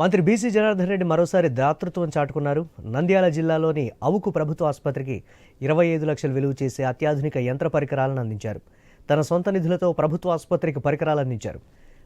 మంత్రి బీసీ జనార్దన్ రెడ్డి మరోసారి దాతృత్వం చాటుకున్నారు. నంద్యాల జిల్లాలోని అవుకు ప్రభుత్వ ఆసుపత్రికి ఇరవై ఐదు లక్షలు విలువ చేసే అత్యాధునిక యంత్ర పరికరాలను అందించారు. తన సొంత నిధులతో ప్రభుత్వ ఆసుపత్రికి పరికరాలు అందించారు.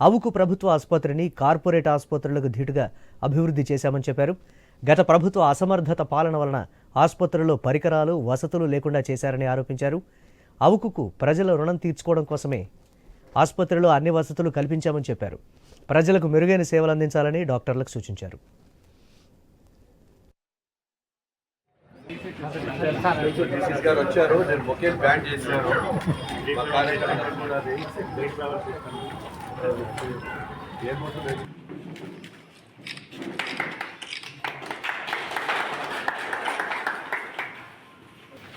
అవుకు ప్రభుత్వ ఆసుపత్రిని కార్పొరేట్ ఆసుపత్రులకు ధీటుగా అభివృద్ధి చేశామని చెప్పారు. గత ప్రభుత్వ అసమర్థత పాలన వలన ఆసుపత్రుల్లో పరికరాలు వసతులు లేకుండా చేశారని ఆరోపించారు. అవుకుకు ప్రజల రుణం తీర్చుకోవడం కోసమే ఆసుపత్రిలో అన్ని వసతులు కల్పించామని చెప్పారు. ప్రజలకు మెరుగైన సేవలు అందించాలని డాక్టర్లకు సూచించారు. డిసిస్ గారు వచ్చారు. నేను బొకే బ్యాన్ చేశాను. మా కార్యకర్తలు కూడా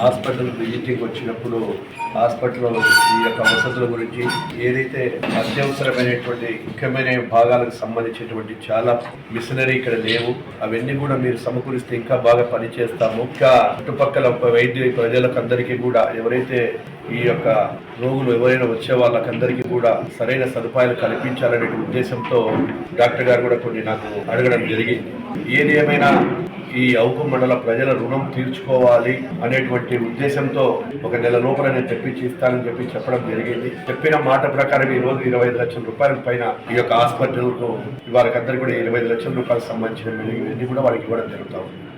హాస్పిటల్ విజిటింగ్ వచ్చినప్పుడు హాస్పిటల్లో ఈ యొక్క వసతుల గురించి ఏదైతే అత్యవసరమైనటువంటి ముఖ్యమైన భాగాలకు సంబంధించినటువంటి చాలా మిషనరీ ఇక్కడ లేవు. అవన్నీ కూడా మీరు సమకూరిస్తే ఇంకా బాగా పనిచేస్తాము. ఇంకా చుట్టుపక్కల వైద్య ప్రజలకు అందరికీ కూడా ఎవరైతే ఈ యొక్క రోగులు ఎవరైనా వచ్చే వాళ్ళకందరికీ కూడా సరైన సదుపాయాలు కల్పించాలనే ఉద్దేశంతో డాక్టర్ గారు కూడా కొన్ని నాకు అడగడం జరిగింది. ఏది ఏమైనా ఈ అవుకు మండల ప్రజల రుణం తీర్చుకోవాలి అనేటువంటి ఉద్దేశంతో ఒక నెల లోపల నేను తెప్పించి ఇస్తానని చెప్పి చెప్పడం జరిగింది. చెప్పిన మాట ప్రకారం ఈ రోజు ఇరవై ఐదు లక్షల రూపాయల పైన ఈ యొక్క హాస్పిటల్కు వారికి అందరికీ కూడా ఇరవై ఐదు లక్షల రూపాయలకు సంబంధించిన ఇవన్నీ కూడా వారికి ఇవ్వడం జరుగుతూ ఉంది.